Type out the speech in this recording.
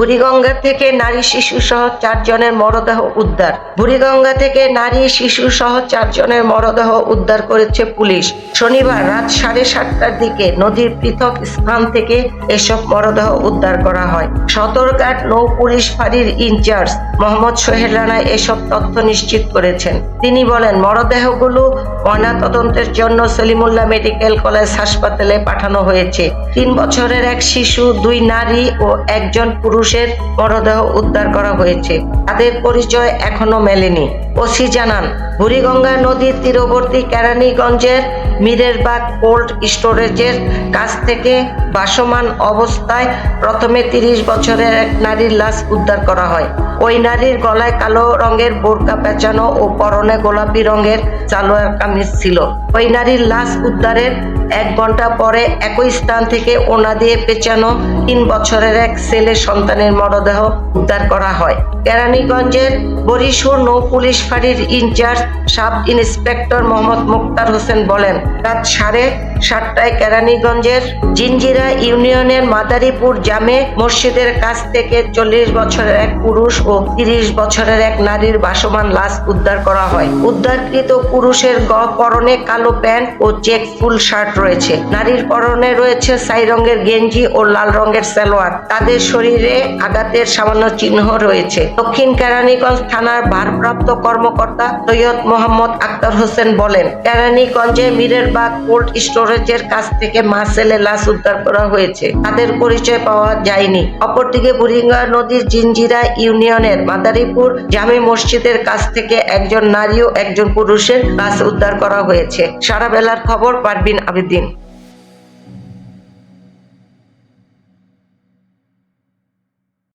বুড়িগঙ্গা থেকে নারী শিশু সহ চারজনের মরদেহ উদ্ধার। বুড়িগঙ্গা থেকে নারী শিশু সহ চারজনের মরদেহ উদ্ধার করেছে পুলিশ। শনিবার রাত সাড়ে সাতটার দিকে নদীর পৃথক স্থান থেকে এসব মরদেহ উদ্ধার করা হয়। সদরঘাট নৌ পুলিশ ফাঁড়ির ইনচার্জ মোহাম্মদ সোহেল রানা এসব তথ্য নিশ্চিত করেছেন। তিনি বলেন, মরদেহগুলো ময়নাতদন্তের জন্য সলিমুল্লাহ মেডিকেল কলেজ হাসপাতালে পাঠানো হয়েছে। তিন বছরের এক শিশু, দুই নারী ও একজন পুরুষের মরদেহ উদ্ধার করা হয়েছে। তাদের পরিচয় এখনও মেলেনি। ওসি জানান, বুড়িগঙ্গা নদীর তীরবর্তী কেরানীগঞ্জের মিরেরবাগ কোল্ড স্টোরেজের কাছ থেকে ভাসমান অবস্থায় প্রথমে তিরিশ বছরের এক নারীর লাশ উদ্ধার করা হয়। ওই নারীর গলায় কালো রঙের বোরকা পেঁচানো ও পরনে গোলাপি রঙের সালোয়ার কামিজ ছিল। ওই নারীর লাশ উদ্ধারের এক ঘণ্টা পরে একই স্থান থেকে ওনা দিয়ে পেঁচানো তিন বছরের এক ছেলে সন্তানের মরদেহ উদ্ধার করা হয়। কেরানীগঞ্জের বরিশুর নৌ পুলিশ ফাঁড়ির incharge sub inspector Mohammad Muktar Hossain বলেন রাত সাড়ে সাতটায় কেরানীগঞ্জের জিঞ্জিরা ইউনিয়নের মাদারীপুর জামে মসজিদের কাছ থেকে চল্লিশ বছরের এক পুরুষ ও তিরিশ বছরের এক নারীর বাসমান লাশ উদ্ধার করা হয়। উদ্ধারকৃত পুরুষের পরনে কালো প্যান্ট ও চেক ফুল শার্ট রয়েছে। নারীর পরনে রয়েছে সাই রঙের গেঞ্জি ও লাল রঙের সালোয়ার। তাদের শরীরে আঘাতের সামান্য চিহ্ন রয়েছে। দক্ষিণ কেরানীগঞ্জ থানার ভারপ্রাপ্ত কর্মকর্তা সৈয়দ মোহাম্মদ আক্তার হোসেন বলেন, কেরানীগঞ্জে মিরেরবাগ কোল্ড স্টোরেজের কাছ থেকে মা ছেলে লাশ উদ্ধার করা হয়েছে। তাদের পরিচয় পাওয়া যায়নি। অপরদিকে বুড়িগঙ্গা নদীর জিঞ্জিরা ইউনিয়নের মাদারীপুর জামি মসজিদের কাছ থেকে একজন নারী ও একজন পুরুষের লাশ উদ্ধার করা হয়েছে। সারা বেলার খবর পারবিন আবেদিন।